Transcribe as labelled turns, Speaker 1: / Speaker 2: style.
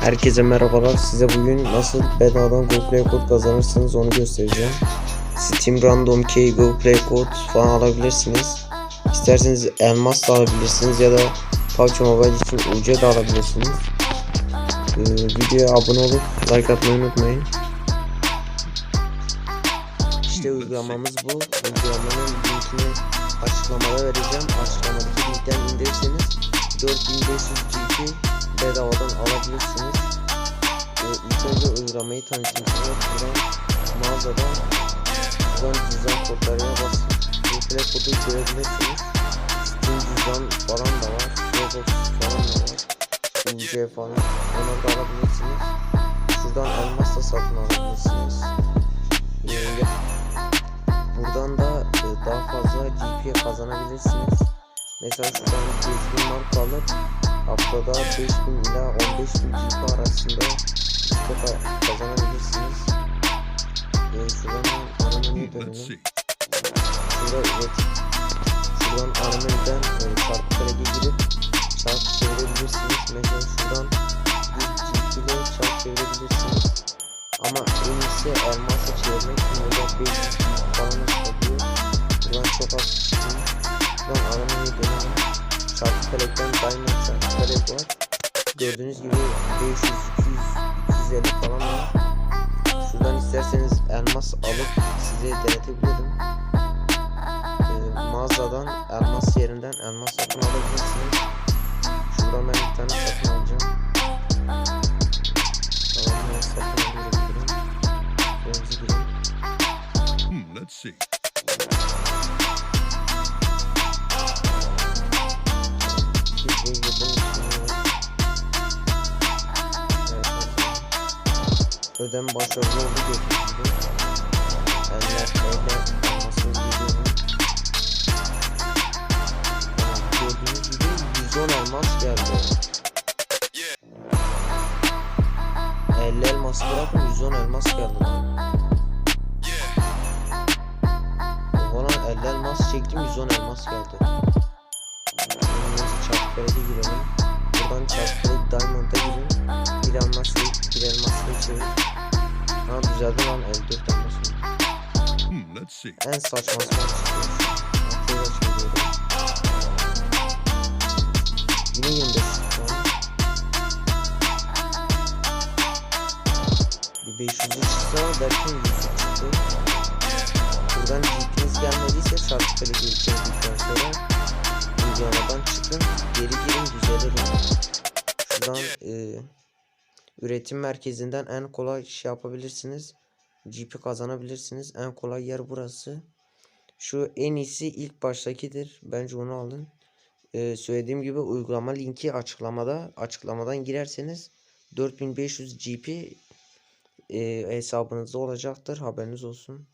Speaker 1: Herkese merhabalar. Size bugün nasıl bedavadan Google Play kod kazanırsınız onu göstereceğim. Steam Random Key Google Play kod falan alabilirsiniz. İsterseniz elmas da alabilirsiniz ya da PUBG Mobile için UC da alabilirsiniz. Ee, videoya abone olup like atmayı unutmayın. İşte uygulamamız bu. Uygulamanın linkini açıklamada vereceğim. Açıklamadaki linkten indirirseniz 4500 GB bedavadan alabilirsiniz. Ee, ilk önce uygulamayı size. Buradan mağazadan buradan cüzdan kodlarına basıp Google kodu görebilirsiniz. Steam cüzdan falan da var. Roblox falan da var. UC falan. Onları da alabilirsiniz. Şuradan elmas da satın alabilirsiniz. Buradan da e, daha fazla GP kazanabilirsiniz. Mesela şuradan gezgin marka alıp haftada 5000 ila 15000 GP arasında işte ka- kazanabilirsiniz. E, şuradan dönelim.
Speaker 2: see.
Speaker 1: Şurada evet. Şuradan ana menüden e, çarpı kareye girip çarpı çevirebilirsiniz. Mesela şuradan bir GP ile çevirebilirsiniz. Ama en iyisi elmasla çevirmek burada 500 falan Çarpı karekten diamond çarpı karek var. Gördüğünüz gibi 500, 200, 250 falan var. Şuradan isterseniz elmas alıp size denetebilirim. Ee, mağazadan elmas yerinden elmas satın alabilirsiniz. Şuradan ben bir tane satın alacağım. Tamam ben satın alabilirim. Önce girelim.
Speaker 2: Hmm, let's see.
Speaker 1: Ödem başarılı oldu gibi. Eller eller elmasını giriyorum. Gördüğünüz gibi 110 elmas geldi. 50 elması bırakın 110 elmas geldi lan. Oha lan 50 elmas çektim 110 elmas geldi. Neyse çarpılara girelim. Buradan çarpılara diamond'a girin. Bir elmas yiyip bir elmasla çevir. Ha düzeldi lan 54 elmas oldu.
Speaker 2: Hmm, let's see.
Speaker 1: En çıkıyor. Aklıya çıkıyorum. Yine 25 çıktı lan. Bir 500 çıksa derken 100 çıktı. Buradan GP'niz gelmediyse şarkı kale geçirdikten sonra uygulamadan çıkın. Geri girin düzelir. Şuradan e, üretim merkezinden en kolay şey yapabilirsiniz. GP kazanabilirsiniz. En kolay yer burası. Şu en iyisi ilk baştakidir. Bence onu alın. Ee, söylediğim gibi uygulama linki açıklamada. Açıklamadan girerseniz 4500 GP e, hesabınızda olacaktır. Haberiniz olsun.